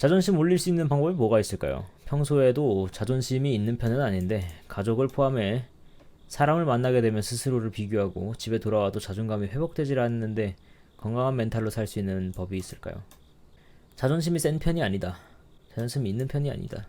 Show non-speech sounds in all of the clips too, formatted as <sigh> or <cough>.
자존심 올릴 수 있는 방법이 뭐가 있을까요? 평소에도 자존심이 있는 편은 아닌데 가족을 포함해 사람을 만나게 되면 스스로를 비교하고 집에 돌아와도 자존감이 회복되질 않는데 건강한 멘탈로 살 수 있는 법이 있을까요? 자존심이 센 편이 아니다. 자존심이 있는 편이 아니다.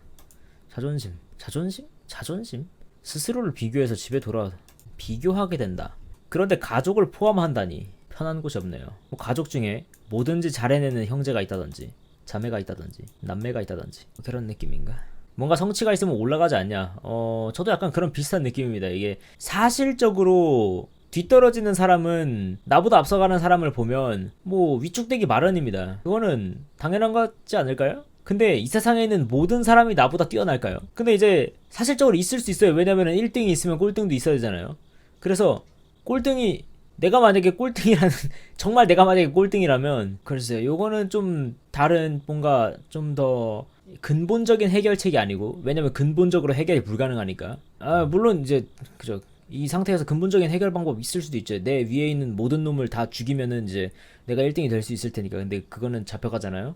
자존심, 자존심, 자존심. 스스로를 비교해서 집에 돌아 비교하게 된다. 그런데 가족을 포함한다니 편한 곳이 없네요. 뭐 가족 중에 뭐든지 잘해내는 형제가 있다든지 자매가 있다든지 남매가 있다든지 뭐 그런 느낌인가? 뭔가 성취가 있으면 올라가지 않냐? 어, 저도 약간 그런 비슷한 느낌입니다. 이게 사실적으로 뒤떨어지는 사람은 나보다 앞서가는 사람을 보면 뭐 위축되기 마련입니다. 그거는 당연한 거지 않을까요? 근데 이 세상에 있는 모든 사람이 나보다 뛰어날까요? 근데 이제 사실적으로 있을 수 있어요. 왜냐면은 1등이 있으면 꼴등도 있어야 되잖아요. 그래서 꼴등이 내가 만약에 꼴등이라는 <laughs> 정말 내가 만약에 꼴등이라면 글쎄요. 요거는 좀 다른 뭔가 좀 더 근본적인 해결책이 아니고 왜냐면 근본적으로 해결이 불가능하니까. 아, 물론 이제 그죠. 이 상태에서 근본적인 해결 방법 있을 수도 있죠. 내 위에 있는 모든 놈을 다 죽이면은 이제 내가 1등이 될 수 있을 테니까. 근데 그거는 잡혀가잖아요.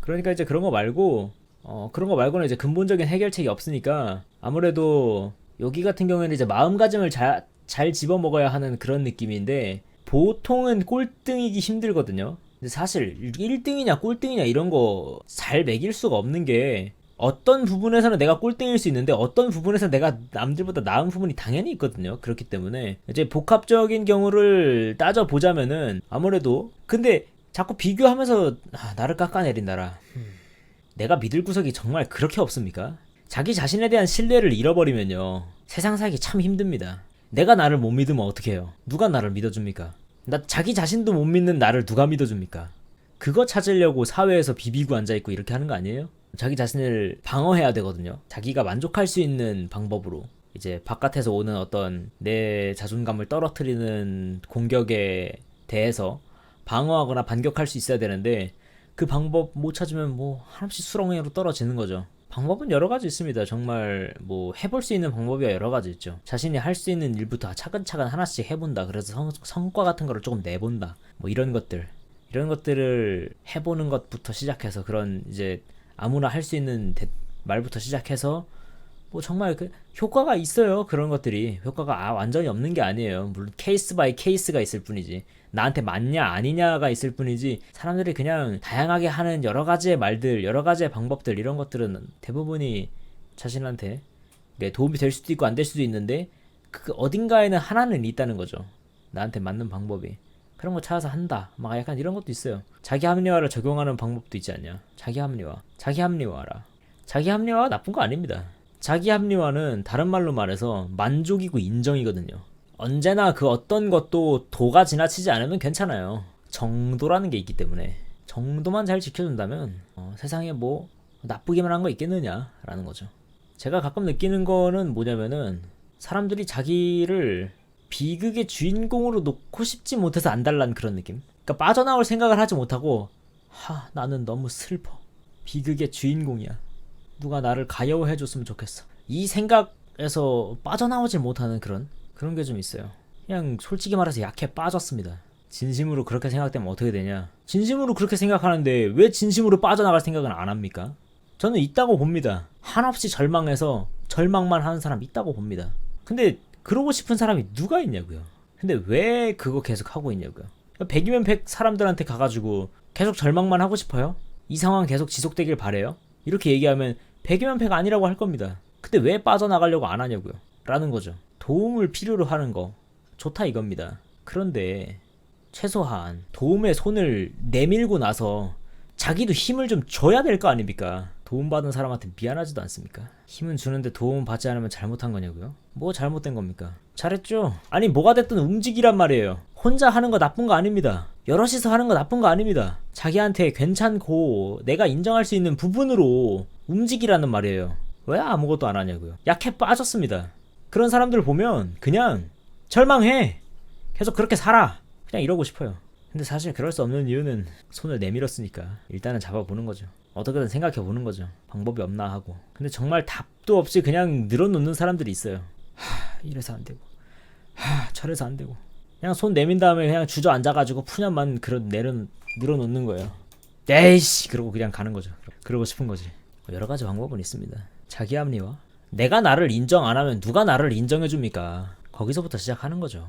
그러니까 이제 그런 거 말고 어 그런 거 말고는 이제 근본적인 해결책이 없으니까 아무래도 여기 같은 경우에는 이제 마음가짐을 잘, 잘 집어먹어야 하는 그런 느낌인데 보통은 꼴등이기 힘들거든요. 근데 사실 1등이냐 꼴등이냐 이런 거 잘 매길 수가 없는 게 어떤 부분에서는 내가 꼴등일 수 있는데 어떤 부분에서 내가 남들보다 나은 부분이 당연히 있거든요. 그렇기 때문에 이제 복합적인 경우를 따져 보자면은 아무래도 근데 자꾸 비교하면서 아, 나를 깎아내린다라. 내가 믿을 구석이 정말 그렇게 없습니까? 자기 자신에 대한 신뢰를 잃어버리면요. 세상 살기 참 힘듭니다. 내가 나를 못 믿으면 어떻게 해요? 누가 나를 믿어줍니까? 나 자기 자신도 못 믿는 나를 누가 믿어줍니까? 그거 찾으려고 사회에서 비비고 앉아있고 이렇게 하는 거 아니에요? 자기 자신을 방어해야 되거든요. 자기가 만족할 수 있는 방법으로. 이제 바깥에서 오는 어떤 내 자존감을 떨어뜨리는 공격에 대해서 방어하거나 반격할 수 있어야 되는데 그 방법 못 찾으면 뭐 한없이 수렁으로 떨어지는 거죠. 방법은 여러 가지 있습니다. 정말 뭐 해볼 수 있는 방법이 여러 가지 있죠. 자신이 할 수 있는 일부터 차근차근 하나씩 해본다. 그래서 성, 성과 같은 거를 조금 내본다. 뭐 이런 것들. 이런 것들을 해보는 것부터 시작해서 그런 이제 아무나 할 수 있는 대- 말부터 시작해서 뭐 정말 그 효과가 있어요. 그런 것들이 효과가 아, 완전히 없는 게 아니에요. 물론 케이스 바이 케이스가 있을 뿐이지. 나한테 맞냐 아니냐가 있을 뿐이지 사람들이 그냥 다양하게 하는 여러 가지의 말들, 여러 가지의 방법들 이런 것들은 대부분이 자신한테 도움이 될 수도 있고 안 될 수도 있는데 그 어딘가에는 하나는 있다는 거죠. 나한테 맞는 방법이. 그런 거 찾아서 한다. 막 약간 이런 것도 있어요. 자기 합리화를 적용하는 방법도 있지 않냐. 자기 합리화. 자기 합리화라. 자기 합리화가 나쁜 거 아닙니다. 자기 합리화는 다른 말로 말해서 만족이고 인정이거든요. 언제나 그 어떤 것도 도가 지나치지 않으면 괜찮아요. 정도라는 게 있기 때문에 정도만 잘 지켜준다면 어, 세상에 뭐 나쁘기만 한 거 있겠느냐라는 거죠. 제가 가끔 느끼는 거는 뭐냐면은 사람들이 자기를 비극의 주인공으로 놓고 싶지 못해서 안달난 그런 느낌. 그러니까 빠져나올 생각을 하지 못하고 하 나는 너무 슬퍼. 비극의 주인공이야. 누가 나를 가여워해 줬으면 좋겠어. 이 생각에서 빠져나오질 못하는 그런 그런 게 좀 있어요. 그냥 솔직히 말해서 약해 빠졌습니다. 진심으로 그렇게 생각되면 어떻게 되냐? 진심으로 그렇게 생각하는데 왜 진심으로 빠져나갈 생각은 안 합니까? 저는 있다고 봅니다. 한없이 절망해서 절망만 하는 사람 있다고 봅니다. 근데 그러고 싶은 사람이 누가 있냐고요. 근데 왜 그거 계속 하고 있냐고요. 100이면 100 사람들한테 가가지고 계속 절망만 하고 싶어요? 이 상황 계속 지속되길 바래요? 이렇게 얘기하면 100이면 100 아니라고 할 겁니다. 근데 왜 빠져나가려고 안 하냐고요. 라는 거죠. 도움을 필요로 하는 거 좋다 이겁니다. 그런데 최소한 도움의 손을 내밀고 나서 자기도 힘을 좀 줘야 될 거 아닙니까? 도움받은 사람한테 미안하지도 않습니까? 힘은 주는데 도움 받지 않으면 잘못한 거냐고요? 뭐 잘못된 겁니까? 잘했죠? 아니 뭐가 됐든 움직이란 말이에요. 혼자 하는 거 나쁜 거 아닙니다. 여럿이서 하는 거 나쁜 거 아닙니다. 자기한테 괜찮고 내가 인정할 수 있는 부분으로 움직이라는 말이에요. 왜 아무것도 안 하냐고요? 약해 빠졌습니다. 그런 사람들 보면 그냥 절망해. 계속 그렇게 살아. 그냥 이러고 싶어요. 근데 사실 그럴 수 없는 이유는 손을 내밀었으니까 일단은 잡아보는 거죠. 어떻게든 생각해 보는 거죠. 방법이 없나 하고. 근데 정말 답도 없이 그냥 늘어놓는 사람들이 있어요. 하, 이래서 안 되고. 하, 저래서 안 되고. 그냥 손 내민 다음에 그냥 주저앉아가지고 푸념만 그런 내려 늘어놓는 거예요. 에이씨 그러고 그냥 가는 거죠. 그러고 싶은 거지. 뭐 여러 가지 방법은 있습니다. 자기 합리화. 내가 나를 인정 안 하면 누가 나를 인정해 줍니까? 거기서부터 시작하는 거죠.